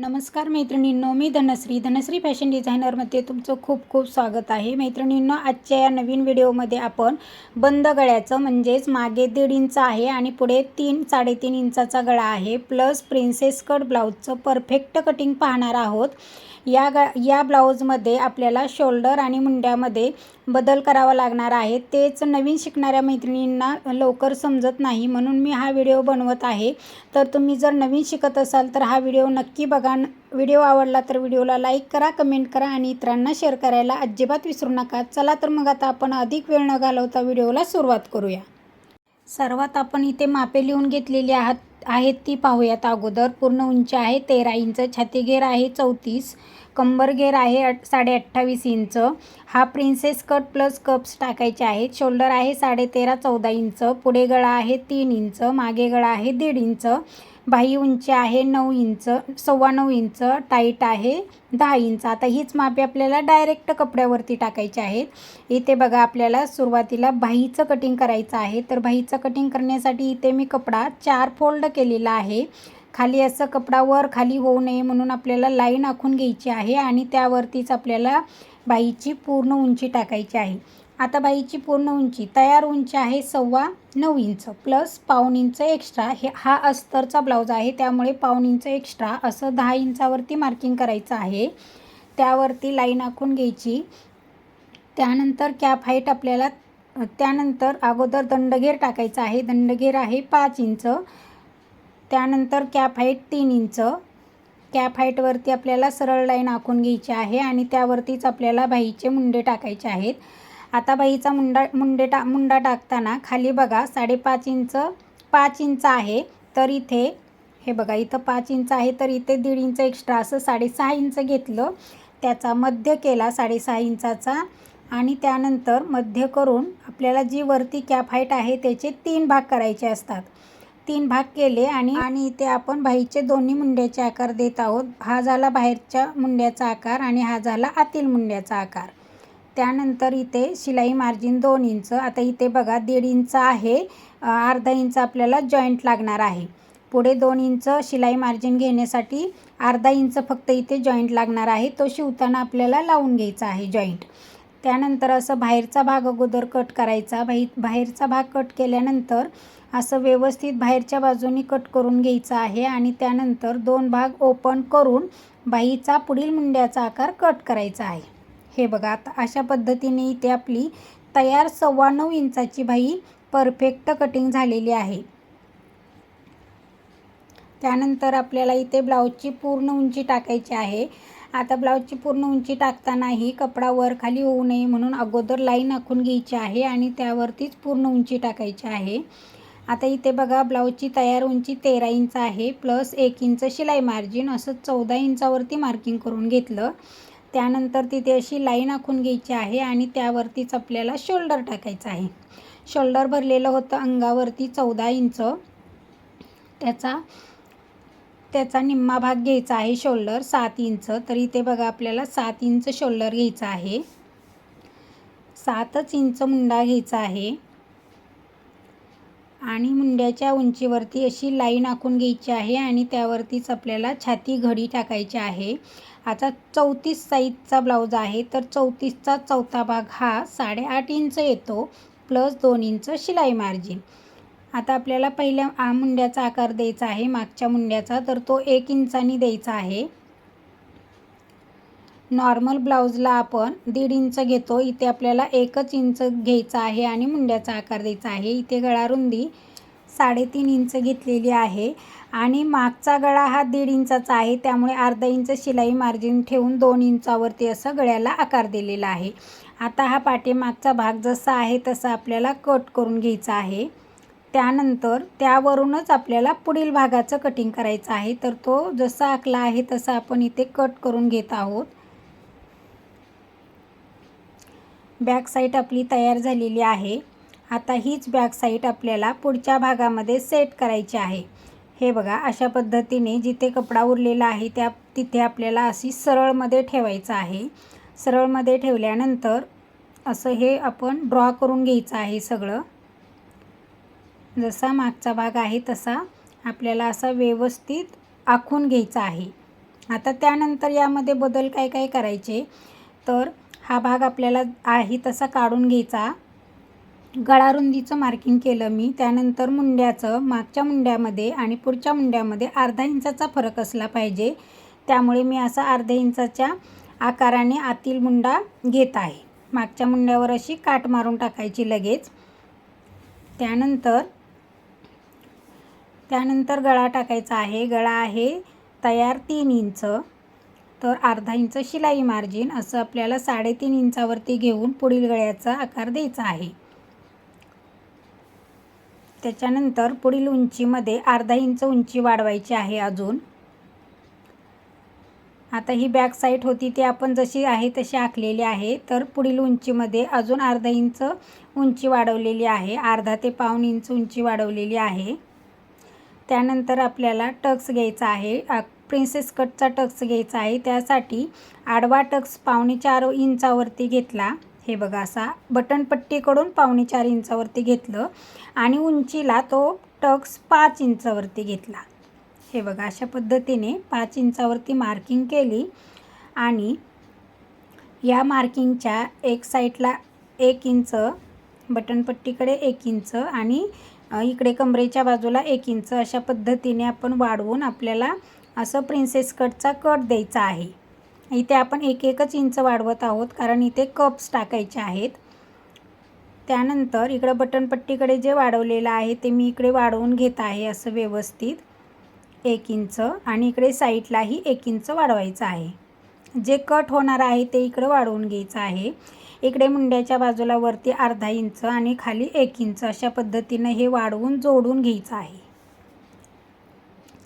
नमस्कार मैत्रिणींनो मी धनश्री. धनश्री फॅशन डिझायनरमध्ये तुमचं खूप खूप स्वागत आहे. मैत्रिणींनो आजच्या या नवीन व्हिडिओमध्ये आपण बंद गळ्याचं म्हणजेच मागे दीड इंच आहे आणि पुढे तीन साडेतीन इंचाचा गळा आहे. प्लस प्रिन्सेस कट ब्लाऊजचं परफेक्ट कटिंग पाहणार आहोत. या ग या ब्लाऊजमध्ये आपल्याला शोल्डर आणि मुंड्यामध्ये बदल करावा लागणार आहे. तेच नवीन शिकणाऱ्या मैत्रिणींना लवकर समजत नाही. म्हणून मी हा व्हिडिओ बनवत आहे. तर तुम्ही जर नवीन शिकत असाल तर हा व्हिडिओ नक्की बघा. व्हिडिओ आवडला तर व्हिडिओला लाईक करा कमेंट करा आणि इतरांना शेअर करायला अजिबात विसरू नका. चला तर मग आता आपण अधिक वेळ न घालवता व्हिडिओला सुरुवात करूया. सर्वात आपण इथे मापे लिहून घेतलेली आहात आहेत ती पाहूयात. अगोदर पूर्ण उंची आहे तेरा इंच छातीघेर आहे चौतीस. कंबर घेर आहे साडे अठ्ठावीस इंच. हा प्रिन्सेस कट प्लस कप्स टाकायचे आहेत. शोल्डर आहे साडे तेरा चौदा इंच. पुढे गळा आहे तीन इंच. मागे गळा आहे दीड इंच. बाही उंची आहे नऊ इंच. सव्वा नऊ इंच. टाईट आहे दहा इंच. आता हीच मापे आपल्याला डायरेक्ट कपड्यावरती टाकायची आहेत. इथे बघा आपल्याला सुरुवातीला बाहीचं कटिंग करायचं आहे. तर बाहीचं कटिंग करण्यासाठी इथे मी कपडा चार फोल्ड केलेला आहे. खाली असं कपडा वर खाली होऊ नये म्हणून आपल्याला लाईन आखून घ्यायची आहे आणि त्यावरतीच आपल्याला बाईची पूर्ण उंची टाकायची आहे. आता बाईची पूर्ण उंची तयार उंची आहे सव्वा नऊ इंच प्लस पाऊण इंच एक्स्ट्रा. हे हा अस्तरचा ब्लाऊज आहे त्यामुळे पाऊण इंच एक्स्ट्रा असं दहा इंचावरती मार्किंग करायचं आहे. त्यावरती लाईन आखून घ्यायची. त्यानंतर कॅप हाईट आपल्याला त्यानंतर अगोदर दंडघेर टाकायचा आहे. दंडघेर आहे पाच इंच. त्यानंतर कॅप हाईट तीन इंच. कॅप हाईटवरती आपल्याला सरळ लाईन आखून घ्यायची आहे आणि त्यावरतीच आपल्याला बाईचे मुंडे टाकायचे आहेत. आता बाईचा मुंडा मुंडे टा मुंडा टाकताना खाली बघा साडेपाच इंच पाच इंच आहे तर इथे हे बघा इथं पाच इंच आहे तर इथे दीड इंच एक्स्ट्रा असं साडेसहा इंच घेतलं. त्याचा मध्य केला साडेसहा इंचाचा आणि त्यानंतर मध्य करून आपल्याला जी वरती कॅप हाईट आहे त्याचे तीन भाग करायचे असतात. तीन भाग केले आणि आणि इथे आपण बाईचे दोन्ही मुंड्याचे आकार देत आहोत. हा झाला बाहेरच्या मुंड्याचा आकार आणि हा झाला आतील मुंड्याचा आकार. त्यानंतर इथे शिलाई मार्जिन दोन इंच. आता इथे बघा दीड इंच आहे. अर्धा इंच आपल्याला जॉईंट लागणार आहे. पुढे दोन इंच शिलाई मार्जिन घेण्यासाठी अर्धा इंच फक्त इथे जॉईंट लागणार आहे. तो शिवताना आपल्याला लावून घ्यायचा आहे जॉईंट त्यानंतर असं बाहेरचा भाग अगोदर कट करायचा. बाही बाहेरचा भाग कट केल्यानंतर असं व्यवस्थित बाहेरच्या बाजूनी कट करून घ्यायचं आहे आणि त्यानंतर दोन भाग ओपन करून बाहीचा पुढील मुंड्याचा आकार कट करायचा आहे. हे बघा आता अशा पद्धतीने इथे आपली तयार सव्वा नऊ इंचाची बाही परफेक्ट कटिंग झालेली आहे. त्यानंतर आपल्याला इथे ब्लाऊजची पूर्ण उंची टाकायची आहे. आता ब्लाऊजची पूर्ण उंची टाकतानाही कपडा वर खाली होऊ नये म्हणून अगोदर लाईन आखून घ्यायची आहे आणि त्यावरतीच पूर्ण उंची टाकायची आहे. आता इथे बघा ब्लाऊजची तयार उंची तेरा इंच आहे प्लस एक इंच शिलाई मार्जिन असं चौदा इंचावरती मार्किंग करून घेतलं. त्यानंतर तिथे अशी लाईन आखून घ्यायची आहे आणि त्यावरतीच आपल्याला शोल्डर टाकायचं आहे. शोल्डर भरलेलं होतं अंगावरती चौदा इंच. त्याचा त्याचा निम्मा भाग घ्यायचा आहे शोल्डर सात इंच. तर इथे बघा आपल्याला सात इंच शोल्डर घ्यायचा आहे. सातच इंच मुंडा घ्यायचा आहे. आणि मुंड्याच्या उंचीवरती अशी लाईन आखून घ्यायची आहे आणि त्यावरतीच आपल्याला छाती घडी टाकायची आहे. आता चौतीस साईजचा ब्लाऊज आहे. तर चौतीसचा चौथा भाग हा साडेआठ इंच येतो. प्लस दोन इंच शिलाई मार्जिन. आता आपल्याला पहिल्या मुंड्याचा आकार द्यायचा आहे मागच्या मुंड्याचा. तर तो एक इंचानी द्यायचा आहे. नॉर्मल ब्लाऊजला आपण दीड इंच घेतो. इथे आपल्याला एकच इंच घ्यायचा आहे आणि मुंड्याचा आकार द्यायचा आहे. इथे गळा रुंदी साडेतीन इंच घेतलेली आहे आणि मागचा गळा हा दीड इंचाचा आहे. त्यामुळे अर्धा इंच शिलाई मार्जिन ठेवून दोन इंचावरती असं गळ्याला आकार दिलेला आहे. आता हा पाठीमागचा भाग जसा आहे तसा आपल्याला कट करून घ्यायचा आहे. त्यानंतर त्यावरूनच आपल्याला पुढील भागाचं कटिंग करायचं आहे. तर तो जसा आखला आहे तसा आपण इथे कट करून घेत आहोत. बॅक साईड आपली तयार झालेली आहे. आता हीच बॅक साईड आपल्याला पुढच्या भागामध्ये सेट करायची आहे. हे बघा अशा पद्धतीने जिथे कपडा उरलेला आहे त्या तिथे आपल्याला अशी सरळमध्ये ठेवायचं आहे. सरळमध्ये ठेवल्यानंतर असं हे आपण ड्रॉ करून घ्यायचं आहे सगळं. जसा मागचा भाग आहे तसा आपल्याला असा व्यवस्थित आखून घ्यायचा आहे. आता त्यानंतर यामध्ये बदल काय काय करायचे? तर हा भाग आपल्याला आहे तसा काढून घ्यायचा. गळारुंदीचं मार्किंग केलं मी. त्यानंतर मुंड्याचं मागच्या मुंड्यामध्ये आणि पुढच्या मुंड्यामध्ये अर्धा इंचाचा फरक असला पाहिजे. त्यामुळे मी असा अर्ध्या इंचाच्या आकाराने आतील मुंडा घेत आहे. मागच्या मुंड्यावर अशी काट मारून टाकायची लगेच. त्यानंतर त्यानंतर गळा टाकायचा आहे. गळा आहे तयार तीन इंच. तर अर्धा इंच शिलाई मार्जिन. असं आपल्याला साडेतीन इंचावरती घेऊन पुढील गळ्याचा आकार द्यायचा आहे. त्याच्यानंतर पुढील उंचीमध्ये अर्धा इंच उंची वाढवायची आहे अजून. आता ही बॅक साईड होती ती आपण जशी आहे तशी आखलेली आहे. तर पुढील उंचीमध्ये अजून अर्धा इंच उंची वाढवलेली आहे. अर्धा ते पाऊण इंच उंची वाढवलेली आहे. त्यानंतर आपल्याला टक्स घ्यायचा आहे. प्रिन्सेस कटचा टक्स घ्यायचा आहे. त्यासाठी आडवा टक्स पावणे चार इंचावरती घेतला. हे बघा असा बटनपट्टीकडून पावणे चार इंचावरती घेतलं आणि उंचीला तो टक्स पाच इंचावरती घेतला. हे बघा अशा पद्धतीने पाच इंचावरती मार्किंग केली आणि या मार्किंगच्या एक साईडला एक इंच बटनपट्टीकडे एक इंच आणि इकडे कमरेच्या बाजूला एक इंच अशा पद्धतीने आपण वाढवून आपल्याला असं प्रिन्सेस कटचा कट द्यायचा आहे. इथे आपण एक एकच इंच वाढवत आहोत कारण इथे कप्स टाकायचे आहेत. त्यानंतर इकडं बटनपट्टीकडे जे वाढवलेलं आहे ते मी इकडे वाढवून घेत आहे असं व्यवस्थित. एक इंच आणि इकडे साईडलाही एक इंच वाढवायचं आहे. जे कट होणार आहे ते इकडं वाढवून घ्यायचं आहे. इकडे मुंड्याच्या बाजूला वरती अर्धा इंच आणि खाली एक इंच अशा पद्धतीनं हे वाढवून जोडून घ्यायचं आहे.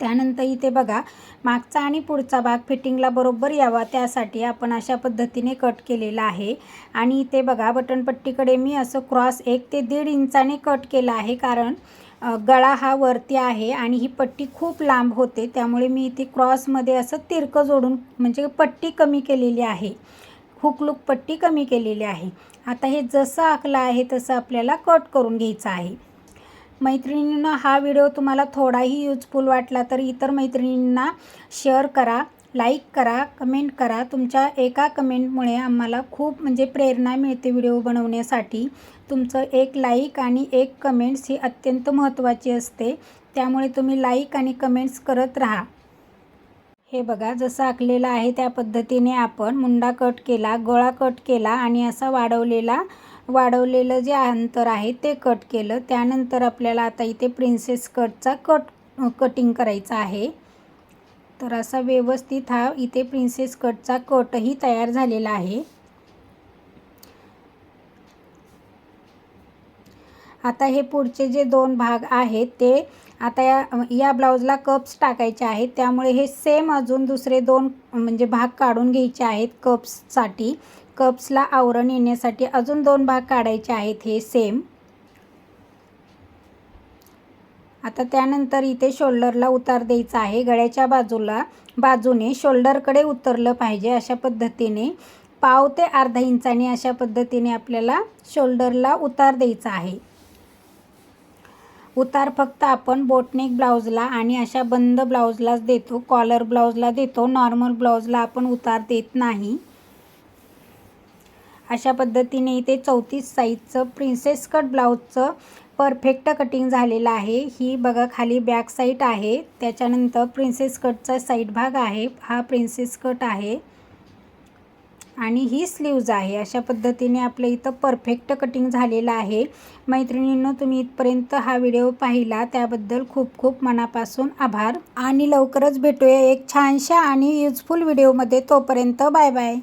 त्यानंतर इथे बघा मागचा आणि पुढचा भाग फिटिंगला बरोबर यावा त्यासाठी आपण अशा पद्धतीने कट केलेला आहे. आणि इथे बघा बटनपट्टीकडे मी असं क्रॉस एक ते दीड इंचाने कट केला आहे कारण गळा हा वरती आहे आणि ही पट्टी खूप लांब होते. त्यामुळे मी इथे क्रॉसमध्ये असं तिरकं जोडून म्हणजे पट्टी कमी केलेली आहे. हुकलूक पट्टी कमी केलेली आहे. आता हे जसं आखलं आहे तसं आपल्याला कट करून घ्यायचं आहे. मैत्रिणींना हा व्हिडिओ तुम्हाला थोडाही यूजफुल वाटला तर इतर मैत्रिणींना शेअर करा. लाईक करा कमेंट करा. तुमच्या एका कमेंटमुळे आम्हाला खूप म्हणजे प्रेरणा मिळते व्हिडिओ बनवण्यासाठी. तुमचं एक लाईक आणि एक कमेंट्स ही अत्यंत महत्त्वाची असते. त्यामुळे तुम्ही लाईक आणि कमेंट्स करत राहा. हे बघा जसं आखलेलं आहे त्या पद्धतीने आपण मुंडा कट केला गळा कट केला आणि असा वाढवलेला वाढवलेलं जे अंतर आहे ते कट केलं. त्यानंतर आपल्याला आता इथे प्रिन्सेस कटचा कट कटिंग करायचा आहे. तर असा व्यवस्थित हा इथे प्रिन्सेस कटचा कटही तयार झालेला आहे. आता हे पुढचे जे दोन भाग आहेत ते आता या या ब्लाऊजला कप्स टाकायचे आहेत. त्यामुळे हे सेम अजून दुसरे दोन म्हणजे भाग काढून घ्यायचे आहेत कप्ससाठी कप्सला आवरण येण्यासाठी अजून दोन भाग काढायचे आहेत हे सेम आता त्यानंतर इथे शोल्डरला उतार द्यायचा आहे. गळ्याच्या बाजूला बाजूने शोल्डरकडे उतरलं पाहिजे अशा पद्धतीने. पाव ते अर्धा इंचाने अशा पद्धतीने आपल्याला शोल्डरला उतार द्यायचा आहे. उतार फक्त आपण बोटनेक ब्लाऊजला आणि अशा बंद ब्लाऊजलाच देतो. कॉलर ब्लाऊजला देतो. नॉर्मल ब्लाऊजला आपण उतार देत नाही. अशा पद्धतीने इथे चौतीस साईजचं प्रिन्सेस कट ब्लाऊजचं परफेक्ट कटिंग झालेलं आहे. ही बघा खाली बॅक साईड आहे. त्याच्यानंतर प्रिन्सेस कटचा साईड भाग आहे. हा प्रिन्सेस कट आहे. आणि ही स्लीव्ज आहे. अशा पद्धतीने आपलं इथं परफेक्ट कटिंग झालेलं आहे. मैत्रिणींनो तुम्ही इथपर्यंत हा व्हिडिओ पाहिला. त्याबद्दल खूप खूप मनापासून आभार. आणि लवकरच भेटूया एक छानशा आणि युजफुल व्हिडिओमध्ये तोपर्यंत बाय बाय